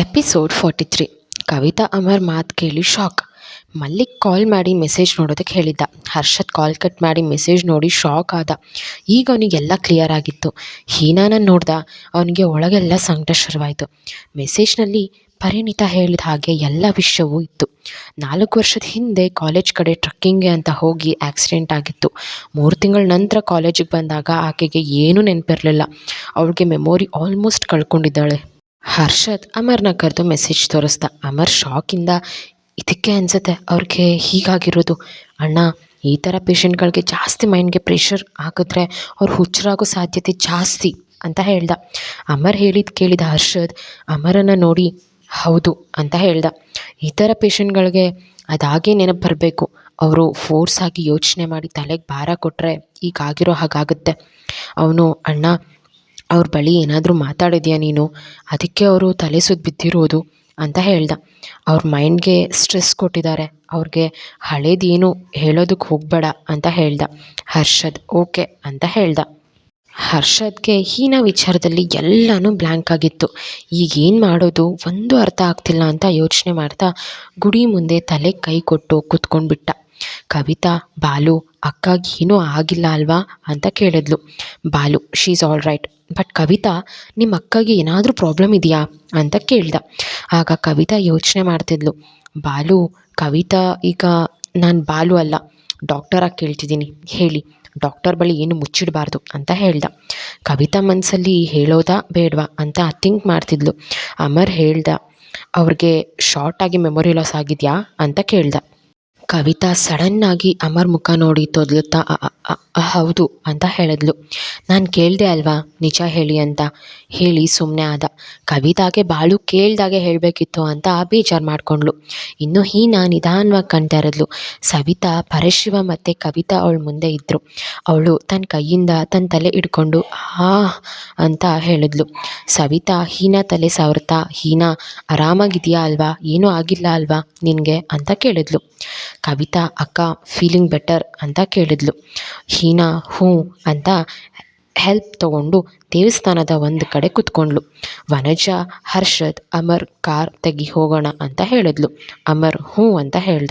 Episode forty three Kavita Amar ಮಾತು ಕೇಳಿ shock. Mallik call ಮಾಡಿ ಮೆಸೇಜ್ ನೋಡೋದಕ್ಕೆ ಹೇಳಿದ್ದ. ಹರ್ಷದ್ ಕಾಲ್ ಕಟ್ ಮಾಡಿ ಮೆಸೇಜ್ ನೋಡಿ ಶಾಕ್ ಆದ. ಈಗ ಅವನಿಗೆಲ್ಲ ಕ್ಲಿಯರ್ ಆಗಿತ್ತು. ಹೀನಾನ ನೋಡ್ದ ಅವನಿಗೆ ಒಳಗೆಲ್ಲ ಸಂಕಟ ಶುರುವಾಯಿತು. ಮೆಸೇಜ್ನಲ್ಲಿ ಪರಿಣಿತ ಹೇಳಿದ ಹಾಗೆ ಎಲ್ಲ ವಿಷಯವೂ ಇತ್ತು. ನಾಲ್ಕು ವರ್ಷದ ಹಿಂದೆ ಕಾಲೇಜ್ ಕಡೆ ಟ್ರಕ್ಕಿಂಗ್ಗೆ ಅಂತ ಹೋಗಿ ಆಕ್ಸಿಡೆಂಟ್ ಆಗಿತ್ತು. ಮೂರು ತಿಂಗಳ ನಂತರ ಕಾಲೇಜಿಗೆ ಬಂದಾಗ ಆಕೆಗೆ ಏನೂ ನೆನಪಿರಲಿಲ್ಲ. ಅವಳಿಗೆ ಮೆಮೊರಿ ಆಲ್ಮೋಸ್ಟ್ ಕಳ್ಕೊಂಡಿದ್ದಾಳೆ. ಹರ್ಷದ್ ಅಮರ್ನ ಕರೆದು ಮೆಸೇಜ್ ತೋರಿಸ್ದ ಅಮರ್ ಶಾಕಿಂದ ಇದಕ್ಕೆ ಅನಿಸುತ್ತೆ ಅವ್ರಿಗೆ ಹೀಗಾಗಿರೋದು. ಅಣ್ಣ, ಈ ಥರ ಪೇಷಂಟ್ಗಳಿಗೆ ಜಾಸ್ತಿ ಮೈಂಡ್ಗೆ ಪ್ರೆಷರ್ ಹಾಕಿದ್ರೆ ಅವ್ರು ಹುಚ್ಚರಾಗೋ ಸಾಧ್ಯತೆ ಜಾಸ್ತಿ, ಅಂತ ಹೇಳ್ದ. ಅಮರ್ ಹೇಳಿದ್ದು ಕೇಳಿದ ಹರ್ಷದ್ ಅಮರನ್ನು ನೋಡಿ, ಹೌದು, ಅಂತ ಹೇಳ್ದ. ಈ ಥರ ಪೇಷಂಟ್ಗಳಿಗೆ ಅದಾಗೇ ನೆನಪು ಬರಬೇಕು. ಅವರು ಫೋರ್ಸ್ ಆಗಿ ಯೋಚನೆ ಮಾಡಿ ತಲೆಗೆ ಭಾರ ಕೊಟ್ಟರೆ ಈಗಾಗಿರೋ ಹಾಗಾಗುತ್ತೆ. ಅವನು, ಅಣ್ಣ ಅವ್ರ ಬಳಿ ಏನಾದರೂ ಮಾತಾಡಿದ್ಯಾ ನೀನು? ಅದಕ್ಕೆ ಅವರು ತಲೆ ಸುತ್ತು ಬಿದ್ದಿರೋದು ಅಂತ ಹೇಳ್ದ. ಅವ್ರ ಮೈಂಡ್ಗೆ ಸ್ಟ್ರೆಸ್ ಕೊಟ್ಟಿದ್ದಾರೆ. ಅವ್ರಿಗೆ ಹಳೇದೇನು ಹೇಳೋದಕ್ಕೆ ಹೋಗಬೇಡ ಅಂತ ಹೇಳ್ದ. ಹರ್ಷದ್ ಓಕೆ ಅಂತ ಹೇಳ್ದ. ಹರ್ಷದ್ಗೆ ಹೀನ ವಿಚಾರದಲ್ಲಿ ಎಲ್ಲನೂ ಬ್ಲ್ಯಾಂಕ್ ಆಗಿತ್ತು. ಈಗ ಏನು ಮಾಡೋದು? ಒಂದು ಅರ್ಥ ಆಗ್ತಿಲ್ಲ ಅಂತ ಯೋಚನೆ ಮಾಡ್ತಾ ಗುಡಿ ಮುಂದೆ ತಲೆ ಕೈ ಕೊಟ್ಟು ಕೂತ್ಕೊಂಡ್ಬಿಟ್ಟ. ಕವಿತಾ, ಬಾಲು, ಅಕ್ಕಾಗಿ ಏನೂ ಆಗಿಲ್ಲ ಅಲ್ವಾ ಅಂತ ಕೇಳಿದ್ಲು. Balu she is all right but Kavita ನಿಮ್ಮ ಅಕ್ಕಗೆ ಏನಾದರೂ ಪ್ರಾಬ್ಲಮ್ ಇದೆಯಾ? ಅಂತ ಕೇಳ್ದ. ಆಗ ಕವಿತಾ ಯೋಚನೆ ಮಾಡ್ತಿದ್ಲು. ಬಾಲು, ಕವಿತಾ, ಈಗ ನಾನು ಬಾಲು ಅಲ್ಲ ಡಾಕ್ಟರಾಗಿ ಕೇಳ್ತಿದ್ದೀನಿ. ಹೇಳಿ ಡಾಕ್ಟರ್ ಬಳಿ ಏನು ಮುಚ್ಚಿಡಬಾರ್ದು? ಅಂತ ಹೇಳ್ದ. ಕವಿತಾ ಮನಸ್ಸಲ್ಲಿ ಹೇಳೋದಾ ಬೇಡವಾ ಅಂತ ಥಿಂಕ್ ಮಾಡ್ತಿದ್ಲು. ಅಮರ್ ಹೇಳ್ದ, ಅವ್ರಿಗೆ ಶಾರ್ಟಾಗಿ ಮೆಮೊರಿ ಲಾಸ್ ಆಗಿದೆಯಾ? ಅಂತ ಕೇಳ್ದ. ಕವಿತಾ ಸಡನ್ನಾಗಿ ಅಮರ್ ಮುಖ ನೋಡಿ ತೊದಲುತ್ತಾ ಹೌದು ಅಂತ ಹೇಳಿದ್ಲು. ನಾನು ಕೇಳಿದೆ ಅಲ್ವಾ? ನಿಜ ಹೇಳಿ ಅಂತ. ಹೇಳಿ ಸುಮ್ಮನೆ ಆದ. ಕವಿತಾಗೆ ಬಾಳು ಕೇಳ್ದಾಗೆ ಹೇಳಬೇಕಿತ್ತು ಅಂತ ಬೇಜಾರು ಮಾಡಿಕೊಂಡ್ಳು ಇನ್ನು ಹೀನ ನಿಧಾನವಾಗಿ ಕಾಣ್ತಾ ಇರದ್ಲು. ಸವಿತಾ, ಪರಶಿವ ಮತ್ತು ಕವಿತಾ ಅವಳ ಮುಂದೆ ಇದ್ದರು ಅವಳು ತನ್ನ ಕೈಯಿಂದ ತನ್ನ ತಲೆ ಹಿಡ್ಕೊಂಡು, ಆ ಅಂತ ಹೇಳಿದ್ಲು. ಸವಿತಾ, ಹೀನ ತಲೆ ಸವರ್ತಾ, ಹೀನ ಆರಾಮಾಗಿದೆಯಾ ಅಲ್ವಾ? ಏನೂ ಆಗಿಲ್ಲ ಅಲ್ವಾ ನಿನಗೆ? ಅಂತ ಕೇಳಿದ್ಲು. ಕವಿತಾ, ಅಕ್ಕ, ಫೀಲಿಂಗ್ ಬೆಟರ್ ಅಂತ ಕೇಳಿದ್ಲು. ಹೀನಾ ಹ್ಞೂ ಅಂತ ಹೆಲ್ಪ್ ತಗೊಂಡು ದೇವಸ್ಥಾನದ ಒಂದು ಕಡೆ ಕೂತ್ಕೊಂಡ್ಳು ವನಜ, ಹರ್ಷದ್, ಅಮರ್, ಕಾರ್ ತೆಗಿ ಹೋಗೋಣ ಅಂತ ಹೇಳಿದ್ಲು. ಅಮರ್, ಹ್ಞೂ ಅಂತ ಹೇಳ್ದ.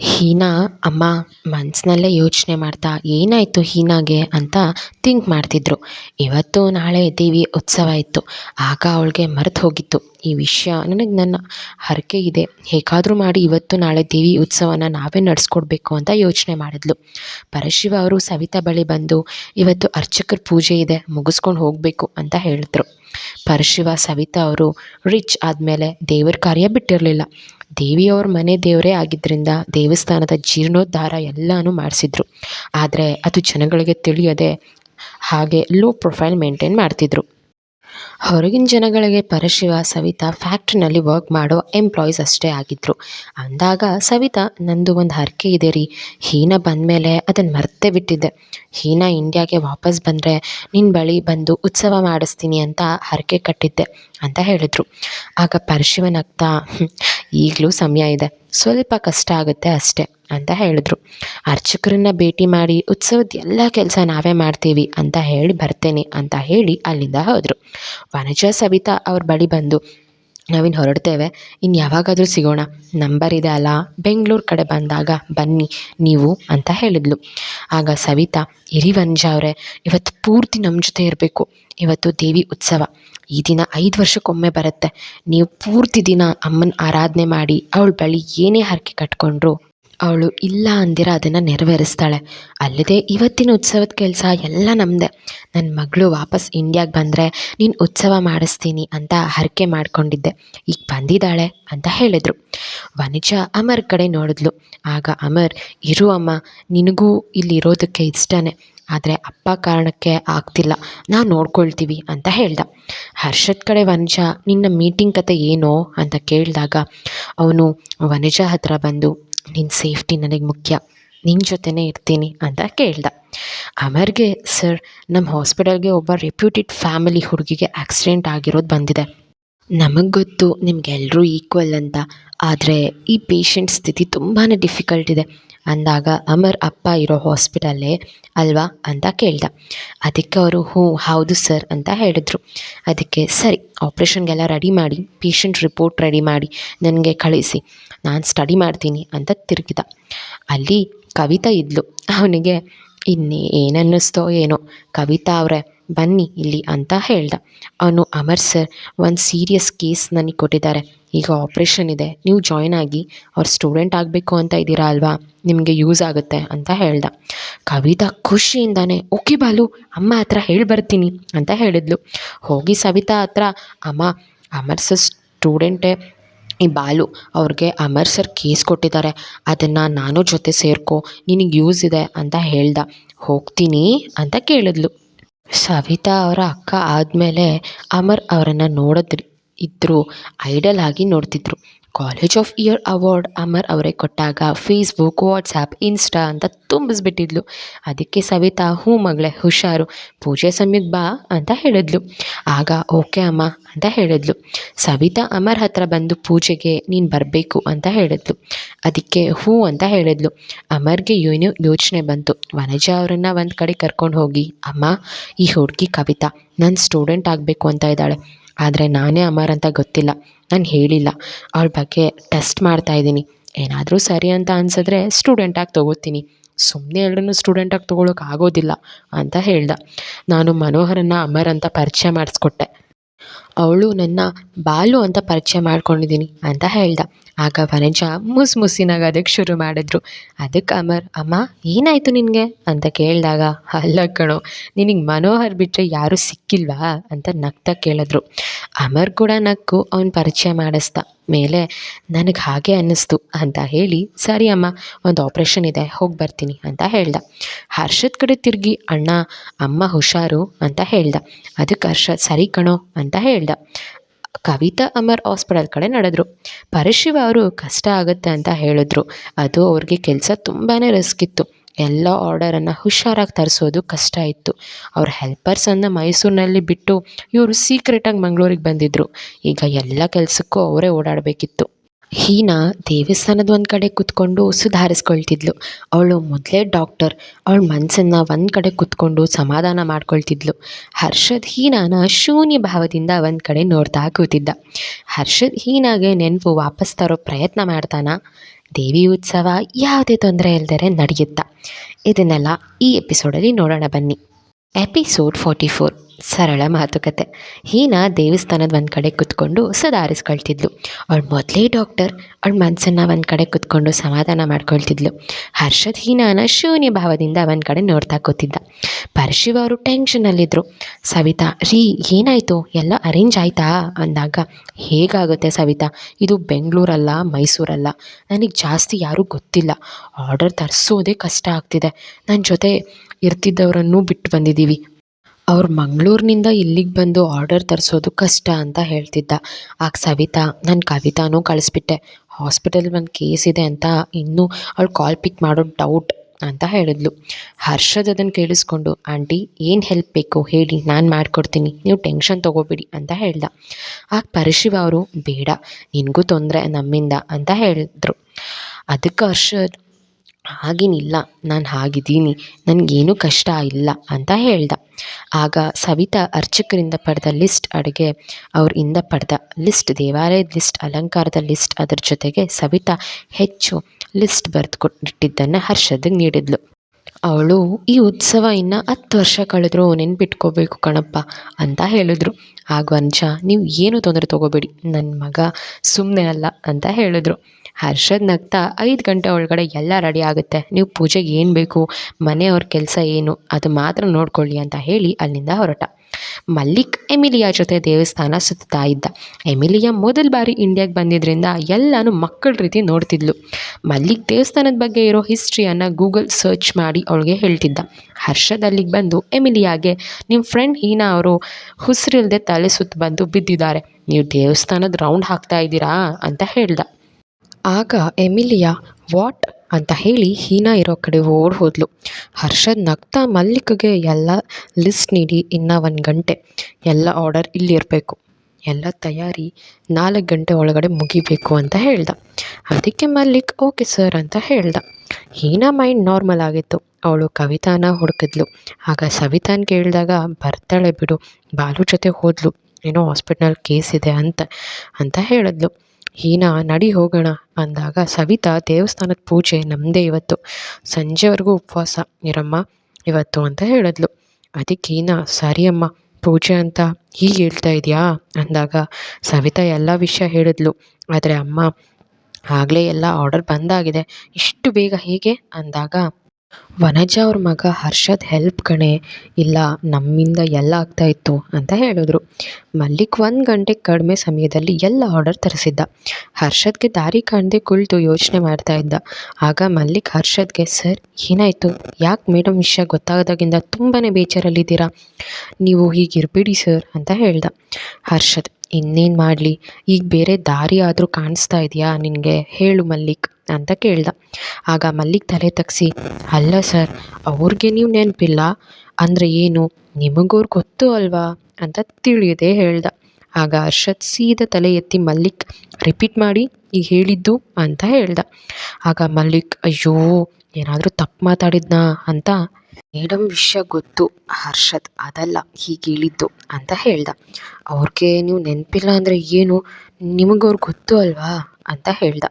ಹೀನಾ, ಅಮ್ಮ ಮನಸ್ಸಿನಲ್ಲೇ ಯೋಚನೆ ಮಾಡ್ತಾ ಏನಾಯಿತು ಹೀನಾಗೆ ಅಂತ ಥಿಂಕ್ ಮಾಡ್ತಿದ್ರು. ಇವತ್ತು ನಾಳೆ ದೇವಿ ಉತ್ಸವ ಇತ್ತು. ಆಗ ಅವಳಿಗೆ ಮರೆತು ಹೋಗಿತ್ತು. ಈ ವಿಷಯ ನನಗೆ ನನ್ನ ಹರಕೆ ಇದೆ. ಹೇಗಾದರೂ ಮಾಡಿ ಇವತ್ತು ನಾಳೆ ದೇವಿ ಉತ್ಸವನ ನಾವೇ ನಡೆಸ್ಕೊಡ್ಬೇಕು ಅಂತ ಯೋಚನೆ ಮಾಡಿದ್ಲು. ಪರಶಿವ ಅವರು ಸವಿತಾ ಬಳಿ ಬಂದು, ಇವತ್ತು ಅರ್ಚಕರ ಪೂಜೆ ಇದೆ, ಮುಗಿಸ್ಕೊಂಡು ಹೋಗಬೇಕು ಅಂತ ಹೇಳಿದ್ರು. ಪರಶಿವ ಸವಿತಾ ಅವರು, ರಿಚ್ ಆದಮೇಲೆ ದೇವರ ಕಾರ್ಯ ಬಿಟ್ಟಿರಲಿಲ್ಲ. ದೇವಿಯವ್ರ ಮನೆ ದೇವರೇ ಆಗಿದ್ದರಿಂದ ದೇವಸ್ಥಾನದ ಜೀರ್ಣೋದ್ಧಾರ ಎಲ್ಲನೂ ಮಾಡಿಸಿದ್ರು. ಆದರೆ ಅದು ಜನಗಳಿಗೆ ತಿಳಿಯದೆ ಹಾಗೆ ಲೋ ಪ್ರೊಫೈಲ್ ಮೇಂಟೈನ್ ಮಾಡ್ತಿದ್ರು. ಹೊರಗಿನ ಜನಗಳಿಗೆ ಪರಶಿವ ಸವಿತಾ ಫ್ಯಾಕ್ಟ್ರಿನಲ್ಲಿ ವರ್ಕ್ ಮಾಡೋ ಎಂಪ್ಲಾಯೀಸ್ ಅಷ್ಟೇ ಆಗಿದ್ದರು ಅಂದಾಗ ಸವಿತಾ, ನಂದು ಒಂದು ಹರಕೆ ಇದೆ ರೀ. ಹೀನ ಬಂದಮೇಲೆ ಅದನ್ನು ಮರ್ತೇ ಬಿಟ್ಟಿದ್ದೆ. ಹೀನ ಇಂಡಿಯಾಗೆ ವಾಪಸ್ ಬಂದರೆ ನಿನ್ನ ಬಳಿ ಬಂದು ಉತ್ಸವ ಮಾಡಿಸ್ತೀನಿ ಅಂತ ಹರಕೆ ಕಟ್ಟಿದ್ದೆ, ಅಂತ ಹೇಳಿದ್ರು. ಆಗ ಪರಶಿವ ನಗ್ತಾ ಈಗಲೂ ಸಮಯ ಇದೆ. ಸ್ವಲ್ಪ ಕಷ್ಟ ಆಗುತ್ತೆ ಅಷ್ಟೇ ಅಂತ ಹೇಳಿದ್ರು. ಅರ್ಚಕರನ್ನ ಭೇಟಿ ಮಾಡಿ, ಉತ್ಸವದ ಎಲ್ಲ ಕೆಲಸ ನಾವೇ ಮಾಡ್ತೀವಿ ಅಂತ ಹೇಳಿ ಬರ್ತೇನೆ ಅಂತ ಹೇಳಿ ಅಲ್ಲಿಂದ ಹೋದರು. ವನಜಾ, ಸವಿತಾ ಅವ್ರ ಬಳಿ ಬಂದು ನಾವಿನ್ನು ಹೊರಡ್ತೇವೆ. ಇನ್ನು ಯಾವಾಗಾದರೂ ಸಿಗೋಣ. ನಂಬರ್ ಇದೆ ಅಲ್ಲ? ಬೆಂಗಳೂರು ಕಡೆ ಬಂದಾಗ ಬನ್ನಿ, ನೀವು ಅಂತ ಹೇಳಿದ್ಲು. ಆಗ ಸವಿತಾ, ಇರಿ ವಂಜಾ ಅವರೇ ಇವತ್ತು ಪೂರ್ತಿ ನಮ್ಮ ಜೊತೆ ಇರಬೇಕು. ಇವತ್ತು ದೇವಿ ಉತ್ಸವ. ಈ ದಿನ ಐದು ವರ್ಷಕ್ಕೊಮ್ಮೆ ಬರುತ್ತೆ. ನೀವು ಪೂರ್ತಿ ದಿನ ಅಮ್ಮನ ಆರಾಧನೆ ಮಾಡಿ, ಅವಳ ಬಳಿ ಏನೇ ಹರಕೆ ಕಟ್ಕೊಂಡ್ರು ಅವಳು, ಇಲ್ಲ ಅಂದಿರ, ಅದನ್ನು ನೆರವೇರಿಸ್ತಾಳೆ. ಅಲ್ಲದೆ ಇವತ್ತಿನ ಉತ್ಸವದ ಕೆಲಸ ಎಲ್ಲ ನಮ್ಮದೇ ನನ್ನ ಮಗಳು ವಾಪಸ್ ಇಂಡಿಯಾಗೆ ಬಂದರೆ ನೀನು ಉತ್ಸವ ಮಾಡಿಸ್ತೀನಿ ಅಂತ ಹರಕೆ ಮಾಡಿಕೊಂಡಿದ್ದೆ. ಈಗ ಬಂದಿದ್ದಾಳೆ ಅಂತ ಹೇಳಿದರು. ವನಿಜ ಅಮರ್ ಕಡೆ ನೋಡಿದ್ಲು. ಆಗ ಅಮರ್, ಇರು ಅಮ್ಮ, ನಿನಗೂ ಇಲ್ಲಿರೋದಕ್ಕೆ ಇಷ್ಟನೇ. ಆದರೆ ಅಪ್ಪ ಕಾರಣಕ್ಕೆ ಆಗ್ತಿಲ್ಲ. ನಾವು ನೋಡ್ಕೊಳ್ತೀವಿ ಅಂತ ಹೇಳ್ದ. ಹರ್ಷದ ಕಡೆ ವನಿಜ, ನಿನ್ನ ಮೀಟಿಂಗ್ ಕತೆ ಏನೋ? ಅಂತ ಕೇಳಿದಾಗ, ಅವನು ವನಿಜ ಹತ್ರ ಬಂದು ನಿನ್ನ ಸೇಫ್ಟಿ ನನಗೆ ಮುಖ್ಯ. ನಿನ್ನ ಜೊತೆನೇ ಇರ್ತೀನಿ ಅಂತ ಕೇಳ್ದ. ಅಮರ್ಗೆ ಸರ್ ನಮ್ಮ ಹಾಸ್ಪಿಟಲ್ಗೆ ಒಬ್ಬ ರೆಪ್ಯೂಟೆಡ್ ಫ್ಯಾಮಿಲಿ ಹುಡುಗಿಗೆ ಆಕ್ಸಿಡೆಂಟ್ ಆಗಿರೋದು ಬಂದಿದೆ. ನಮಗೆ ಗೊತ್ತು ನಿಮಗೆಲ್ಲರೂ ಈಕ್ವಲ್ ಅಂತ. ಆದರೆ ಈ ಪೇಷಂಟ್ ಸ್ಥಿತಿ ತುಂಬಾ ಡಿಫಿಕಲ್ಟ್ ಇದೆ. ಅಂದಾಗ ಅಮರ್ ಅಪ್ಪ ಇರೋ ಹಾಸ್ಪಿಟಲ್ಲೇ ಅಲ್ವಾ ಅಂತ ಕೇಳ್ದ. ಅದಕ್ಕೆ ಅವರು, ಹ್ಞೂ, ಹೌದು ಸರ್ ಅಂತ ಹೇಳಿದ್ರು. ಅದಕ್ಕೆ ಸರಿ ಆಪ್ರೇಷನ್ಗೆಲ್ಲ ರೆಡಿ ಮಾಡಿ ಪೇಷಂಟ್ ರಿಪೋರ್ಟ್ ರೆಡಿ ಮಾಡಿ, ನನಗೆ ಕಳಿಸಿ. ನಾನು ಸ್ಟಡಿ ಮಾಡ್ತೀನಿ ಅಂತ ತಿರುಗಿದ. ಅಲ್ಲಿ ಕವಿತಾ ಇದ್ಲು. ಅವನಿಗೆ ಇನ್ನೇ ಏನನ್ನಿಸ್ತೋ ಏನೋ. ಕವಿತಾ ಅವರೇ, ಬನ್ನಿ ಇಲ್ಲಿ ಅಂತ ಹೇಳ್ದ. ಅವನು, ಅಮರ್ ಸರ್ ಒಂದು ಸೀರಿಯಸ್ ಕೇಸ್ ನನಗೆ ಕೊಟ್ಟಿದ್ದಾರೆ. ಈಗ ಆಪ್ರೇಷನ್ ಇದೆ. ನೀವು ಜಾಯ್ನ್ ಆಗಿ ಅವ್ರ ಸ್ಟೂಡೆಂಟ್ ಆಗಬೇಕು ಅಂತ ಇದ್ದೀರಾ ಅಲ್ವಾ? ನಿಮಗೆ ಯೂಸ್ ಆಗುತ್ತೆ ಅಂತ ಹೇಳ್ದ. ಕವಿತಾ ಖುಷಿಯಿಂದಾನೆ, ಓಕೆ ಬಾಲು, ಅಮ್ಮ ಹತ್ರ ಹೇಳಿ ಬರ್ತೀನಿ ಅಂತ ಹೇಳಿದ್ಲು. ಹೋಗಿ ಸವಿತಾ ಹತ್ರ, ಅಮ್ಮ, ಅಮರ್ ಸರ್ ಸ್ಟೂಡೆಂಟೇ ಈ ಬಾಲು ಅವ್ರಿಗೆ ಅಮರ್ ಸರ್ ಕೇಸ್ ಕೊಟ್ಟಿದ್ದಾರೆ. ಅದನ್ನು ನಾನು ಜೊತೆ ಸೇರ್ಕೊ, ನಿನಗೆ ಯೂಸ್ ಇದೆ ಅಂತ ಹೇಳ್ದ. ಹೋಗ್ತೀನಿ ಅಂತ ಕೇಳಿದ್ಲು. ಸವಿತಾ ಅವರ ಅಕ್ಕ ಆದಮೇಲೆ ಅಮರ್ ಅವರನ್ನು ನೋಡಿದ್ರಿ ಇದ್ದರು ಐಡಲ್ ಆಗಿ ನೋಡ್ತಿದ್ರು. College of year award Amar ಅವರೇ ಕೊಟ್ಟಾಗ ಫೇಸ್ಬುಕ್ ವಾಟ್ಸಾಪ್ ಇನ್ಸ್ಟಾ ಅಂತ ತುಂಬಿಸ್ಬಿಟ್ಟಿದ್ಲು. ಅದಕ್ಕೆ ಸವಿತಾ, ಹೂ ಮಗಳೇ, ಹುಷಾರು, ಪೂಜೆ ಸಮಯಕ್ಕೆ ಬಾ ಅಂತ ಹೇಳಿದ್ಲು. ಆಗ, ಓಕೆ ಅಮ್ಮ ಅಂತ ಹೇಳಿದ್ಲು. ಸವಿತಾ ಅಮರ್ ಹತ್ರ ಬಂದು ಪೂಜೆಗೆ ನೀನು ಬರಬೇಕು ಅಂತ ಹೇಳಿದ್ಲು. ಅದಕ್ಕೆ, ಹೂ ಅಂತ ಹೇಳಿದ್ಲು. ಅಮರ್ಗೆ ಏನೋ ಯೋಚನೆ ಬಂತು. ವನಜಾ ಅವರನ್ನು ಒಂದು ಕಡೆ ಕರ್ಕೊಂಡು ಹೋಗಿ, ಅಮ್ಮ, ಈ ಹುಡುಗಿ ಕವಿತಾ ನನ್ನ ಸ್ಟೂಡೆಂಟ್ ಆಗಬೇಕು ಅಂತ ಇದ್ದಾಳೆ. ಆದರೆ ನಾನೇ ಅಮರ್ ಅಂತ ಗೊತ್ತಿಲ್ಲ. ನಾನು ಹೇಳಿಲ್ಲ. ಅವಳ ಬಗ್ಗೆ ಟೆಸ್ಟ್ ಮಾಡ್ತಾಯಿದ್ದೀನಿ ಏನಾದರೂ ಸರಿ ಅಂತ ಅನ್ಸಿದ್ರೆ ಸ್ಟೂಡೆಂಟಾಗಿ ತೊಗೋತೀನಿ. ಸುಮ್ಮನೆ ಎಲ್ಲರನ್ನೂ ಸ್ಟೂಡೆಂಟಾಗಿ ತೊಗೊಳಕ್ಕೆ ಆಗೋದಿಲ್ಲ ಅಂತ ಹೇಳ್ದ. ನಾನು ಮನೋಹರನ್ನ ಅಮರ್ ಅಂತ ಪರಿಚಯ ಮಾಡಿಸ್ಕೊಟ್ಟೆ. ಅವಳು ನನ್ನ ಬಾಲು ಅಂತ ಪರಿಚಯ ಮಾಡ್ಕೊಂಡಿದ್ದೀನಿ ಅಂತ ಹೇಳ್ದ. ಆಗ ವನಜ ಮುಸ್ ಮುಸ್ಸಿನಾಗೋದಕ್ಕೆ ಶುರು ಮಾಡಿದ್ರು. ಅದಕ್ಕೆ ಅಮರ್, ಅಮ್ಮ, ಏನಾಯಿತು ನಿನಗೆ? ಅಂತ ಕೇಳಿದಾಗ, ಅಲ್ಲ ಕಣೋ, ನಿನಗೆ ಮನೋಹರ್ ಬಿಟ್ಟರೆ ಯಾರೂ ಸಿಕ್ಕಿಲ್ವಾ? ಅಂತ ನಗ್ತಾ ಕೇಳಿದ್ರು. ಅಮರ್ ಕೂಡ ನಕ್ಕು, ಅವನ ಪರಿಚಯ ಮಾಡಿಸ್ದ. ಮೇಲೆ, ನನಗೆ ಹಾಗೆ ಅನ್ನಿಸ್ತು ಅಂತ ಹೇಳಿ, ಸರಿ ಅಮ್ಮ, ಒಂದು ಆಪ್ರೇಷನ್ ಇದೆ, ಹೋಗಿ ಬರ್ತೀನಿ ಅಂತ ಹೇಳ್ದ. ಹರ್ಷದ ಕಡೆ ತಿರುಗಿ, ಅಣ್ಣ, ಅಮ್ಮ ಹುಷಾರು ಅಂತ ಹೇಳ್ದ. ಅದಕ್ಕೆ ಹರ್ಷ ಸರಿ ಕಣೋ ಅಂತ ಹೇಳ್ದ. ಕವಿತಾ ಅಮರ್ ಹಾಸ್ಪಿಟಲ್ ಕಡೆ ನಡೆದ್ರು. ಪರಶಿವ ಅವರು ಕಷ್ಟ ಆಗುತ್ತೆ ಅಂತ ಹೇಳಿದ್ರು. ಅದು ಅವ್ರಿಗೆ ಕೆಲಸ ತುಂಬಾ ರಿಸ್ಕ್ ಇತ್ತು. ಎಲ್ಲ ಆರ್ಡರನ್ನು ಹುಷಾರಾಗಿ ತರಿಸೋದು ಕಷ್ಟ ಇತ್ತು. ಅವ್ರ ಹೆಲ್ಪರ್ಸನ್ನು ಮೈಸೂರಿನಲ್ಲಿ ಬಿಟ್ಟು ಇವರು ಸೀಕ್ರೆಟಾಗಿ ಮಂಗಳೂರಿಗೆ ಬಂದಿದ್ದರು ಈಗ ಎಲ್ಲ ಕೆಲಸಕ್ಕೂ ಅವರೇ ಓಡಾಡಬೇಕಿತ್ತು. ಹೀನಾ ದೇವಸ್ಥಾನದ ಒಂದು ಕಡೆ ಕೂತ್ಕೊಂಡು ಸುಧಾರಿಸ್ಕೊಳ್ತಿದ್ಲು. ಅವಳು ಮೊದಲೇ ಡಾಕ್ಟರ್ ಅವಳ ಮನಸ್ಸನ್ನು ಒಂದು ಕಡೆ ಕೂತ್ಕೊಂಡು ಸಮಾಧಾನ ಮಾಡ್ಕೊಳ್ತಿದ್ಲು. ಹರ್ಷದ್ ಹೀನಾನ ಶೂನ್ಯ ಭಾವದಿಂದ ಒಂದು ಕಡೆ ನೋಡ್ತಾ ಕೂತಿದ್ದ. ಹರ್ಷದ್ ಹೀನಾಗೆ ನೆನಪು ವಾಪಸ್ ತರೋ ಪ್ರಯತ್ನ ಮಾಡ್ತಾನ? ದೇವಿ ಉತ್ಸವ ಯಾವುದೇ ತೊಂದರೆ ಇಲ್ದರೆ ನಡೆಯುತ್ತಾ? ಇದನ್ನೆಲ್ಲ ಈ ಎಪಿಸೋಡಲ್ಲಿ ನೋಡೋಣ ಬನ್ನಿ. ಎಪಿಸೋಡ್ ಫೋರ್ಟಿ ಫೋರ್ ಸರಳ ಮಾತುಕತೆ. ಹೀನಾ ದೇವಸ್ಥಾನದ ಒಂದು ಕಡೆ ಕೂತ್ಕೊಂಡು ಸುಧಾರಿಸ್ಕೊಳ್ತಿದ್ಲು. ಅವಳು ಮೊದಲೇ ಡಾಕ್ಟರ್, ಅವಳ ಮನಸ್ಸನ್ನು ಒಂದು ಕಡೆ ಕೂತ್ಕೊಂಡು ಸಮಾಧಾನ ಮಾಡ್ಕೊಳ್ತಿದ್ಲು. ಹರ್ಷದ್ ಹೀನಾನ ಶೂನ್ಯ ಭಾವದಿಂದ ಒಂದು ಕಡೆ ನೋಡ್ತಾ ಕೂತಿದ್ದ. ಪರಶಿವ ಅವರು ಟೆನ್ಷನಲ್ಲಿದ್ದರು ಸವಿತಾ, ರೀ, ಏನಾಯಿತು? ಎಲ್ಲ ಅರೇಂಜ್ ಆಯಿತಾ? ಅಂದಾಗ, ಹೇಗಾಗುತ್ತೆ ಸವಿತಾ? ಇದು ಬೆಂಗಳೂರಲ್ಲ, ಮೈಸೂರಲ್ಲ? ನನಗೆ ಜಾಸ್ತಿ ಯಾರೂ ಗೊತ್ತಿಲ್ಲ. ಆರ್ಡರ್ ತರಿಸೋದೇ ಕಷ್ಟ ಆಗ್ತಿದೆ. ನನ್ನ ಜೊತೆ ಇರ್ತಿದ್ದವರನ್ನು ಬಿಟ್ಟು ಬಂದಿದ್ದೀವಿ. ಅವ್ರು ಮಂಗಳೂರಿನಿಂದ ಇಲ್ಲಿಗೆ ಬಂದು ಆರ್ಡರ್ ತರಿಸೋದು ಕಷ್ಟ ಅಂತ ಹೇಳ್ತಿದ್ದ. ಆಗ ಸವಿತಾ, ನಾನು ಕವಿತಾನೂ ಕಳಿಸ್ಬಿಟ್ಟೆ. ಹಾಸ್ಪಿಟಲ್ ಒಂದು ಕೇಸ್ ಇದೆ ಅಂತ ಇನ್ನೂ ಅವಳು ಕಾಲ್ ಪಿಕ್ ಮಾಡೋ ಡೌಟ್ ಅಂತ ಹೇಳಿದ್ಲು. ಹರ್ಷದ್ ಅದನ್ನು ಕೇಳಿಸ್ಕೊಂಡು, ಆಂಟಿ, ಏನು ಹೆಲ್ಪ್ ಬೇಕು? ಹೇಳಿ, ನಾನು ಮಾಡಿಕೊಡ್ತೀನಿ. ನೀವು ಟೆನ್ಷನ್ ತೊಗೋಬೇಡಿ ಅಂತ ಹೇಳ್ದ. ಆಗ ಪರಶಿವ ಅವರು, ಬೇಡ, ನಿನಗೂ ತೊಂದರೆ ನಮ್ಮಿಂದ ಅಂತ ಹೇಳಿದ್ರು. ಅದಕ್ಕೆ ಹರ್ಷದ್, ಹಾಗೇನಿಲ್ಲ, ನಾನು ಹಾಗಿದ್ದೀನಿ. ನನಗೇನು ಕಷ್ಟ ಇಲ್ಲ ಅಂತ ಹೇಳ್ದ. ಆಗ ಸವಿತಾ ಅರ್ಚಕರಿಂದ ಪಡೆದ ಲಿಸ್ಟ್ ಅಡುಗೆ ಅವರಿಂದ ಪಡೆದ ಲಿಸ್ಟ್, ದೇವಾಲಯದ ಲಿಸ್ಟ್, ಅಲಂಕಾರದ ಲಿಸ್ಟ್ ಅದರ ಜೊತೆಗೆ ಸವಿತಾ ಹೆಚ್ಚು ಲಿಸ್ಟ್ ಬರೆದು ಕೊಟ್ಟಿದ್ದನ್ನು ಹರ್ಷದ್ಗೆ ನೀಡಿದ್ಲು. ಅವಳು, ಈ ಉತ್ಸವ ಇನ್ನು ಹತ್ತು ವರ್ಷ ಕಳೆದ್ರು ನೆನ್ಪಿಟ್ಕೋಬೇಕು ಕಣಪ್ಪ ಅಂತ ಹೇಳಿದ್ರು. ಆಗ ವಂಶ ನೀವು ಏನು ತೊಂದರೆ ತೊಗೋಬೇಡಿ ನನ್ನ ಮಗ ಸುಮ್ಮನೆ ಅಲ್ಲ ಅಂತ ಹೇಳಿದ್ರು. ಹರ್ಷದ್ ನಗ್ತಾ, ಐದು ಗಂಟೆ ಒಳಗಡೆ ಎಲ್ಲ ರೆಡಿ ಆಗುತ್ತೆ, ನೀವು ಪೂಜೆಗೆ ಏನು ಬೇಕು, ಮನೆಯವ್ರ ಕೆಲಸ ಏನು, ಅದು ಮಾತ್ರ ನೋಡ್ಕೊಳ್ಳಿ ಅಂತ ಹೇಳಿ ಅಲ್ಲಿಂದ ಹೊರಟ. ಮಲ್ಲಿಕ್ ಎಮಿಲಿಯಾ ಜೊತೆ ದೇವಸ್ಥಾನ ಸುತ್ತಾ ಇದ್ದ. ಎಮಿಲಿಯಾ ಮೊದಲ ಬಾರಿ ಇಂಡಿಯಾಗೆ ಬಂದಿದ್ದರಿಂದ ಎಲ್ಲನೂ ಮಕ್ಕಳ ರೀತಿ ನೋಡ್ತಿದ್ಲು. ಮಲ್ಲಿಕ್ ದೇವಸ್ಥಾನದ ಬಗ್ಗೆ ಇರೋ ಹಿಸ್ಟ್ರಿಯನ್ನು ಗೂಗಲ್ ಸರ್ಚ್ ಮಾಡಿ ಅವಳಿಗೆ ಹೇಳ್ತಿದ್ದ. ಹರ್ಷದ ಅಲ್ಲಿಗೆ ಬಂದು ಎಮಿಲಿಯಾಗೆ ನಿಮ್ಮ ಫ್ರೆಂಡ್ ಹೀನಾ ಅವರು ಹುಸಿರಿಲ್ದೆ ತಲೆ ಸುತ್ತ ಬಂದು ಬಿದ್ದಿದ್ದಾರೆ ನೀವು ದೇವಸ್ಥಾನದ ರೌಂಡ್ ಹಾಕ್ತಾ ಇದ್ದೀರಾ ಅಂತ ಹೇಳ್ದ. ಆಗ ಎಮಿಲಿಯಾ, ವಾಟ್ ಅಂತ ಹೇಳಿ ಹೀನಾ ಇರೋ ಕಡೆ ಓಡಿ ಹೋದ್ಲು. ಹರ್ಷದ್ ನಗ್ತಾ ಮಲ್ಲಿಕ್ಗೆ ಎಲ್ಲ ಲಿಸ್ಟ್ ನೀಡಿ ಇನ್ನೂ ಒಂದು ಗಂಟೆ. ಎಲ್ಲ ಆರ್ಡರ್ ಇಲ್ಲಿರಬೇಕು. ಎಲ್ಲ ತಯಾರಿ ನಾಲ್ಕು ಗಂಟೆ ಒಳಗಡೆ ಮುಗಿಬೇಕು ಅಂತ ಹೇಳ್ದ. ಅದಕ್ಕೆ ಮಲ್ಲಿಕ್, ಓಕೆ ಸರ್ ಅಂತ ಹೇಳ್ದ. ಹೀನಾ ಮೈಂಡ್ ನಾರ್ಮಲ್ ಆಗಿತ್ತು. ಅವಳು ಕವಿತಾನ ಹುಡುಕಿದ್ಲು. ಆಗ ಸವಿತಾನ್ ಕೇಳಿದಾಗ, ಬರ್ತಾಳೆ ಬಿಡು, ಬಾಲು ಜೊತೆ ಹೋದ್ಲು. ಏನೋ ಹಾಸ್ಪಿಟ್ಲಲ್ಲಿ ಕೇಸ್ ಇದೆ ಅಂತ ಅಂತ ಹೇಳಿದ್ಲು. ಹೀನಾ, ನಡಿ ಹೋಗೋಣ ಅಂದಾಗ ಸವಿತಾ ದೇವಸ್ಥಾನದ ಪೂಜೆ ನಮ್ಮದೇ ಇವತ್ತು. ಸಂಜೆವರೆಗೂ ಉಪವಾಸ. ಇರಮ್ಮ ಇವತ್ತು ಅಂತ ಹೇಳಿದ್ಲು. ಅದಕ್ಕೆ ಹೀನಾ ಸರಿ ಅಮ್ಮ ಪೂಜೆ ಅಂತ ಹೀಗೆ ಹೇಳ್ತಾ ಇದೆಯಾ? ಅಂದಾಗ ಸವಿತಾ ಎಲ್ಲ ವಿಷಯ ಹೇಳಿದ್ಲು. ಆದರೆ ಅಮ್ಮ, ಆಗಲೇ ಎಲ್ಲ ಆರ್ಡರ್ ಬಂದಾಗಿದೆ. ಇಷ್ಟು ಬೇಗ ಹೇಗೆ? ಅಂದಾಗ ವನಜ ಅವ್ರ ಮಗ ಹರ್ಷದ್ ಹೆಲ್ಪ್ ಕಣೆ, ಇಲ್ಲ ನಮ್ಮಿಂದ ಎಲ್ಲ ಆಗ್ತಾಯಿತ್ತು ಅಂತ ಹೇಳಿದ್ರು. ಮಲ್ಲಿಕ್ ಒಂದು ಗಂಟೆ ಕಡಿಮೆ ಸಮಯದಲ್ಲಿ ಎಲ್ಲ ಆರ್ಡರ್ ತರಿಸಿದ್ದ. ಹರ್ಷದ್ಗೆ ದಾರಿ ಕಾಣದೆ ಕುಳಿತು ಯೋಚನೆ ಮಾಡ್ತಾ ಇದ್ದ. ಆಗ ಮಲ್ಲಿಕ್ ಹರ್ಷದ್ಗೆ, ಸರ್, ಏನಾಯಿತು? ಯಾಕೆ ಮೇಡಮ್ ವಿಷಯ ಗೊತ್ತಾಗದಾಗಿಂದ ತುಂಬಾ ಬೇಜಾರಲ್ಲಿದ್ದೀರಾ? ನೀವು ಹೀಗಿರಬೇಡಿ ಸರ್, ಅಂತ ಹೇಳ್ದ. ಹರ್ಷದ್, ಇನ್ನೇನು ಮಾಡಲಿ? ಈಗ ಬೇರೆ ದಾರಿ ಆದರೂ ಕಾಣಿಸ್ತಾ ಇದೆಯಾ? ನಿನಗೆ ಹೇಳು ಮಲ್ಲಿಕ್. ಅಂತ ಕೇಳ್ದ. ಆಗ ಮಲ್ಲಿಕ್ ತಲೆ ತಗ್ಸಿ, ಅಲ್ಲ ಸರ್, ಅವ್ರಿಗೆ ನೀವು ನೆನಪಿಲ್ಲ? ಅಂದರೆ ಏನು ನಿಮಗವ್ರು ಗೊತ್ತು ಅಲ್ವಾ? ಅಂತ ತಿಳಿಯದೆ ಹೇಳ್ದ. ಆಗ ಅರ್ಷದ್ ಸೀದಾ ತಲೆ ಎತ್ತಿ ಮಲ್ಲಿಕ್, ರಿಪೀಟ್ ಮಾಡಿ ಈಗ ಹೇಳಿದ್ದು ಅಂತ ಹೇಳ್ದ. ಆಗ ಮಲ್ಲಿಕ್, ಅಯ್ಯೋ, ಏನಾದರೂ ತಪ್ಪು ಮಾತಾಡಿದ್ನಾ? ಅಂತ ಮೇಡಮ್ ವಿಷಯ ಗೊತ್ತು, ಹರ್ಷದ್ ಅದಲ್ಲ, ಹೀಗೆ ಹೇಳಿದ್ದು ಅಂತ ಹೇಳ್ದ. ಅವ್ರಿಗೆ ನೀವು ನೆನಪಿಲ್ಲ ಅಂದರೆ ಏನು ನಿಮಗೆ ಅವ್ರು ಗೊತ್ತು ಅಲ್ವಾ? ಅಂತ ಹೇಳ್ದ.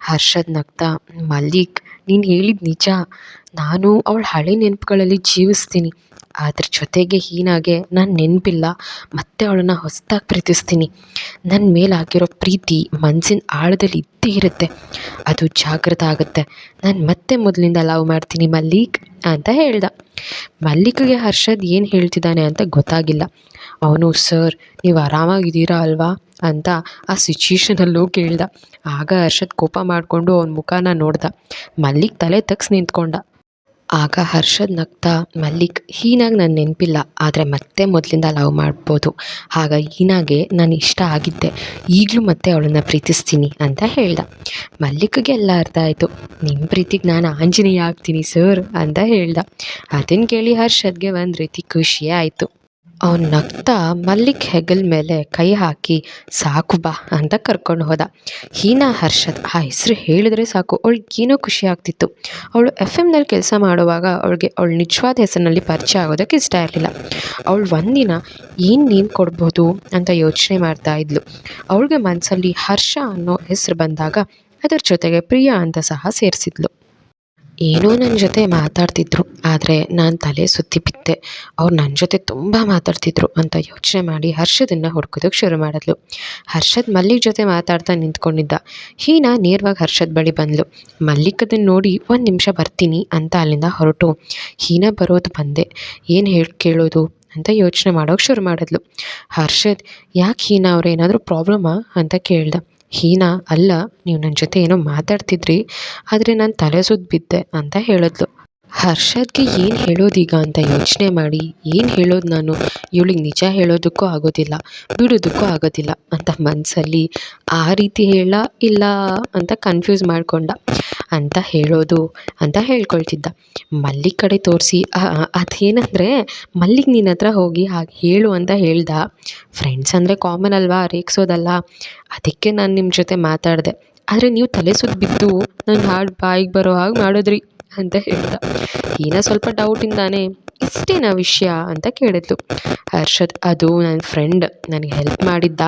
ಹರ್ಷದ್ ನಗ್ತಾ, ಮಲ್ಲಿಕ್, ನೀನು ಹೇಳಿದ ನಿಜ. ನಾನು ಅವಳ ಹಳೆ ನೆನಪುಗಳಲ್ಲಿ ಜೀವಿಸ್ತೀನಿ. ಅದ್ರ ಜೊತೆಗೆ ಹೀನಾಗೆ ನಾನು ನೆನಪಿಲ್ಲ. ಮತ್ತೆ ಅವಳನ್ನ ಹೊಸದಾಗಿ ಪ್ರೀತಿಸ್ತೀನಿ. ನನ್ನ ಮೇಲೆ ಆಗಿರೋ ಪ್ರೀತಿ ಮನ್ಸಿನ ಆಳದಲ್ಲಿ ಇದ್ದೇ ಇರುತ್ತೆ. ಅದು ಜಾಗೃತ ಆಗುತ್ತೆ. ನಾನು ಮತ್ತೆ ಮೊದಲಿಂದ ಲವ್ ಮಾಡ್ತೀನಿ ಮಲ್ಲಿಕ್ ಅಂತ ಹೇಳ್ದ. ಮಲ್ಲಿಕ್ಗೆ ಹರ್ಷದ್ ಏನು ಹೇಳ್ತಿದ್ದಾನೆ ಅಂತ ಗೊತ್ತಾಗಿಲ್ಲ. ಅವನು, ಸರ್, ನೀವು ಆರಾಮಾಗಿದ್ದೀರಾ ಅಲ್ವಾ? ಅಂತ ಆ ಸಿಚುಯೇಷನಲ್ಲೂ ಕೇಳ್ದ. ಆಗ ಹರ್ಷದ್ ಕೋಪ ಮಾಡಿಕೊಂಡು ಅವನ ಮುಖನ ನೋಡ್ದ. ಮಲ್ಲಿಕ್ ತಲೆ ತಗ್ಸಿ ನಿಂತ್ಕೊಂಡ. ಆಗ ಹರ್ಷದ್ ನಗ್ತಾ, ಮಲ್ಲಿಕ್, ಹೀನಾಗಿ ನನ್ನ ನೆನಪಿಲ್ಲ. ಆದರೆ ಮತ್ತೆ ಮೊದಲಿಂದ ಲವ್ ಮಾಡ್ಬೋದು. ಆಗ ಹೀನಾಗೆ ನಾನು ಇಷ್ಟ ಆಗಿದ್ದೆ. ಈಗಲೂ ಮತ್ತೆ ಅವಳನ್ನು ಪ್ರೀತಿಸ್ತೀನಿ ಅಂತ ಹೇಳ್ದ. ಮಲ್ಲಿಕ್ಗೆ ಎಲ್ಲ ಅರ್ಥ ಆಯಿತು. ನಿಮ್ಮ ಪ್ರೀತಿಗೆ ನಾನು ಆಂಜನೇಯ ಆಗ್ತೀನಿ, ಸರ್ ಅಂತ ಹೇಳ್ದ. ಅದನ್ನು ಕೇಳಿ ಹರ್ಷದ್ಗೆ ಒಂದು ರೀತಿ ಖುಷಿಯೇ ಆಯಿತು. ಅವ್ನು ನಗ್ತಾ ಮಲ್ಲಿಕ್ ಹೆಗಲ್ ಮೇಲೆ ಕೈ ಹಾಕಿ, ಸಾಕು ಬಾ ಅಂತ ಕರ್ಕೊಂಡು ಹೋದ. ಹೀನಾ ಹರ್ಷದ್ ಆ ಹೆಸರು ಹೇಳಿದ್ರೆ ಸಾಕು, ಅವಳಿಗೆ ಏನೋ ಖುಷಿ ಆಗ್ತಿತ್ತು. ಅವಳು ಎಫ್ ಎಮ್ನಲ್ಲಿ ಕೆಲಸ ಮಾಡುವಾಗ ಅವಳಿಗೆ ಅವಳ ನಿಜವಾದ ಹೆಸರಿನಲ್ಲಿ ಪರಿಚಯ ಆಗೋದಕ್ಕೆ ಇಷ್ಟ ಇರಲಿಲ್ಲ. ಅವಳು ಒಂದಿನ ಏನು ನೇಮ್ ಕೊಡ್ಬೋದು? ಅಂತ ಯೋಚನೆ ಮಾಡ್ತಾ ಇದ್ಲು. ಅವಳಿಗೆ ಮನಸ್ಸಲ್ಲಿ ಹರ್ಷ ಅನ್ನೋ ಹೆಸರು ಬಂದಾಗ ಅದರ ಜೊತೆಗೆ ಪ್ರಿಯಾ ಅಂತ ಸಹ ಸೇರಿಸಿದ್ಲು. ಏನೋ ನನ್ನ ಜೊತೆ ಮಾತಾಡ್ತಿದ್ರು, ಆದರೆ ನಾನು ತಲೆ ಸುತ್ತಿ ಬಿದ್ದೆ. ಅವ್ರು ನನ್ನ ಜೊತೆ ತುಂಬ ಮಾತಾಡ್ತಿದ್ರು ಅಂತ ಯೋಚನೆ ಮಾಡಿ ಹರ್ಷದನ್ನು ಹುಡ್ಕೋದಕ್ಕೆ ಶುರು ಮಾಡಿದ್ಲು. ಹರ್ಷದ್ ಮಲ್ಲಿಕ್ ಜೊತೆ ಮಾತಾಡ್ತಾ ನಿಂತ್ಕೊಂಡಿದ್ದ. ಹೀನಾ ನೇರವಾಗಿ ಹರ್ಷದ್ ಬಳಿ ಬಂದ್ಲು. ಮಲ್ಲಿಕ್ ಅದನ್ನು ನೋಡಿ ಒಂದು ನಿಮಿಷ ಬರ್ತೀನಿ ಅಂತ ಅಲ್ಲಿಂದ ಹೊರಟು. ಹೀನಾ ಬರೋದು ಬಂದೆ. ಏನು ಹೇಳಿ ಕೇಳೋದು ಅಂತ ಯೋಚನೆ ಮಾಡೋಕೆ ಶುರು ಮಾಡಿದ್ಲು. ಹರ್ಷದ್, ಯಾಕೆ ಹೀನಾ ಅವ್ರು ಏನಾದರೂ ಪ್ರಾಬ್ಲಮಾ? ಅಂತ ಕೇಳ್ದ. ಹೀನಾ, ಅಲ್ಲ, ನೀವು ನನ್ನ ಜೊತೆ ಏನೋ ಮಾತಾಡ್ತಿದ್ರಿ, ಆದರೆ ನಾನು ತಲೆ ಸುದ್ದು ಬಿದ್ದೆ ಅಂತ ಹೇಳಿದ್ಲು. ಹರ್ಷದ್ಗೆ ಏನು ಹೇಳೋದೀಗ ಅಂತ ಯೋಚನೆ ಮಾಡಿ, ಏನು ಹೇಳೋದು ನಾನು? ಇವಳಿಗೆ ನಿಜ ಹೇಳೋದಕ್ಕೂ ಆಗೋದಿಲ್ಲ, ಬಿಡೋದಕ್ಕೂ ಆಗೋದಿಲ್ಲ ಅಂತ ಮನಸ್ಸಲ್ಲಿ ಆ ರೀತಿ ಹೇಳ, ಇಲ್ಲ ಅಂತ ಕನ್ಫ್ಯೂಸ್ ಮಾಡಿಕೊಂಡ. ಅಂತ ಹೇಳೋದು ಅಂತ ಹೇಳ್ಕೊಳ್ತಿದ್ದ. ಮಲ್ಲಿಗ್ ಕಡೆ ತೋರಿಸಿ ಅದೇನಂದರೆ ಮಲ್ಲಿಗೆ ನಿನ್ನ ಹತ್ರ ಹೋಗಿ ಹಾಗೆ ಹೇಳು ಅಂತ ಹೇಳ್ದ. ಫ್ರೆಂಡ್ಸ್ ಅಂದರೆ ಕಾಮನ್ ಅಲ್ವಾ, ರೇಗಿಸೋದಲ್ಲ. ಅದಕ್ಕೆ ನಾನು ನಿಮ್ಮ ಜೊತೆ ಮಾತಾಡಿದೆ. ಆದರೆ ನೀವು ತಲೆ ಸುತ್ತ ಬಿದ್ದು ನನ್ನ ಹಾಡು ಬಾಯಿಗೆ ಬರೋ ಹಾಗೆ ಮಾಡಿದ್ರಿ ಅಂತ ಹೇಳ್ದ. ಈನ ಸ್ವಲ್ಪ ಡೌಟಿಂದಾನೆ ಇಷ್ಟೇನಾ ವಿಷಯ ಅಂತ ಕೇಳಿದ್ಲು. ಹರ್ಷದ್, ಅದು ನನ್ನ ಫ್ರೆಂಡ್ ನನಗೆ ಹೆಲ್ಪ್ ಮಾಡಿದ್ದ.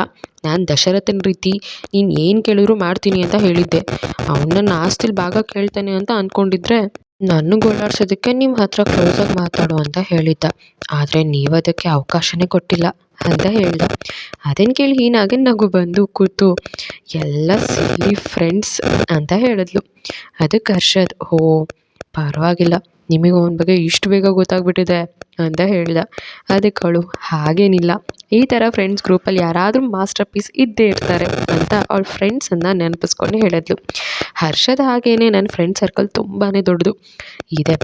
ನಾನು ದಶರಥನ ರೀತಿ ನೀನು ಏನು ಕೇಳಿದ್ರು ಮಾಡ್ತೀನಿ ಅಂತ ಹೇಳಿದ್ದೆ. ಅವ್ನು ನನ್ನ ಆಸ್ತಿಲಿ ಭಾಗ ಕೇಳ್ತಾನೆ ಅಂತ ಅಂದ್ಕೊಂಡಿದ್ರೆ ನನ್ನ ಗೋಳಾಡ್ಸೋದಕ್ಕೆ ನಿಮ್ಮ ಹತ್ರ ಕ್ಲೋಸಾಗಿ ಮಾತಾಡು ಅಂತ ಹೇಳಿದ್ದ. ಆದರೆ ನೀವು ಅದಕ್ಕೆ ಅವಕಾಶನೇ ಕೊಟ್ಟಿಲ್ಲ ಅಂತ ಹೇಳ್ದ. ಅದನ್ನು ಕೇಳಿ ಹೀನಾಗೆ ನಗು ಬಂದು ಕೂತು ಎಲ್ಲ ಸಿಲಿ ಫ್ರೆಂಡ್ಸ್ ಅಂತ ಹೇಳಿದ್ಲು. ಅದಕ್ಕೆ ಹರ್ಷದ್, ಹೋ, ಪರವಾಗಿಲ್ಲ. ನಿಮಗೆ ಅವನ ಬಗ್ಗೆ ಇಷ್ಟು ಬೇಗ ಗೊತ್ತಾಗ್ಬಿಟ್ಟಿದೆ ಅಂತ ಹೇಳಿದ. ಅದಕ್ಕೆ ಅವಳು ಹಾಗೇನಿಲ್ಲ. ಈ ಥರ ಫ್ರೆಂಡ್ಸ್ ಗ್ರೂಪಲ್ಲಿ ಯಾರಾದರೂ ಮಾಸ್ಟರ್ ಪೀಸ್ ಇದ್ದೇ ಇರ್ತಾರೆ ಅಂತ ಅವಳ ಫ್ರೆಂಡ್ಸನ್ನು ನೆನಪಿಸ್ಕೊಂಡು ಹೇಳಿದ್ಲು. ಹರ್ಷದ ಹಾಗೇನೆ ನನ್ನ ಫ್ರೆಂಡ್ ಸರ್ಕಲ್ ತುಂಬಾ ದೊಡ್ಡದು. ಇದೆ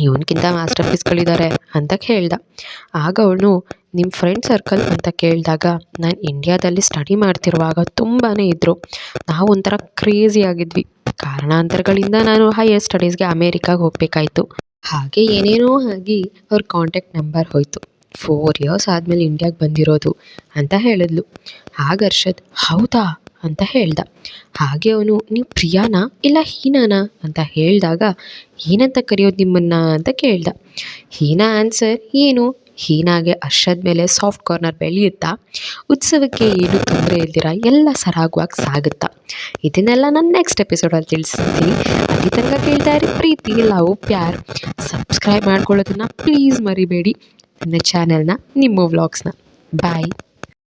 ಇವನಕ್ಕಿಂತ ಮಾಸ್ಟರ್ ಪೀಸ್ಗಳಿದ್ದಾರೆ ಅಂತ ಕೇಳ್ದ. ಆಗ ಅವಳು ನಿಮ್ಮ ಫ್ರೆಂಡ್ ಸರ್ಕಲ್ ಅಂತ ಕೇಳಿದಾಗ ನಾನು ಇಂಡಿಯಾದಲ್ಲಿ ಸ್ಟಡಿ ಮಾಡ್ತಿರುವಾಗ ತುಂಬಾ ಇದ್ದರು ನಾವು ಒಂಥರ ಕ್ರೇಜಿ ಆಗಿದ್ವಿ. ಕಾರಣಾಂತರಗಳಿಂದ ನಾನು ಹೈಯರ್ ಸ್ಟಡೀಸ್ಗೆ ಅಮೇರಿಕಾಗೆ ಹೋಗಬೇಕಾಯ್ತು. ಹಾಗೆ ಏನೇನೋ ಆಗಿ ಅವ್ರ ಕಾಂಟ್ಯಾಕ್ಟ್ ನಂಬರ್ ಹೋಯಿತು. ಫೋರ್ ಇಯರ್ಸ್ ಆದಮೇಲೆ ಇಂಡಿಯಾಗೆ ಬಂದಿರೋದು ಅಂತ ಹೇಳಿದ್ಲು. ಆಗ ಹರ್ಷದ್, ಹೌದಾ? ಅಂತ ಹೇಳ್ದ. ಹಾಗೆ ಅವನು, ನೀವು ಪ್ರಿಯಾನಾ ಇಲ್ಲ ಹೀನಾನಾ? ಅಂತ ಹೇಳಿದಾಗ ಏನಂತ ಕರೆಯೋದು ನಿಮ್ಮನ್ನು? ಅಂತ ಕೇಳ್ದ. ಹೀನಾ ಆನ್ಸರ್ ಏನು? ಹೀನಾಗೆ ಅರ್ಷದ ಮೇಲೆ ಸಾಫ್ಟ್ ಕಾರ್ನರ್ ಬೆಳೆಯುತ್ತಾ, ಉತ್ಸವಕ್ಕೆ ಏನು ತೊಂದರೆ ಇಲ್ದಿರ ಎಲ್ಲ ಸರಾಗವಾಗಿ ಸಾಗುತ್ತಾ. ಇದನ್ನೆಲ್ಲ ನಾನು ನೆಕ್ಸ್ಟ್ ಎಪಿಸೋಡಲ್ಲಿ ತಿಳಿಸ್ತೀನಿ. ಅಲ್ಲಿ ತನಕ ಕೇಳ್ತಾ ಇರಿ ಪ್ರೀತಿ ಲವ್ ಪ್ಯಾರ್. ಸಬ್ಸ್ಕ್ರೈಬ್ ಮಾಡ್ಕೊಳ್ಳೋದನ್ನು ಪ್ಲೀಸ್ ಮರಿಬೇಡಿ. ನನ್ನ ಚಾನೆಲ್ನ ನಿಮ್ಮ ವ್ಲಾಗ್ಸ್ನ ಬಾಯ್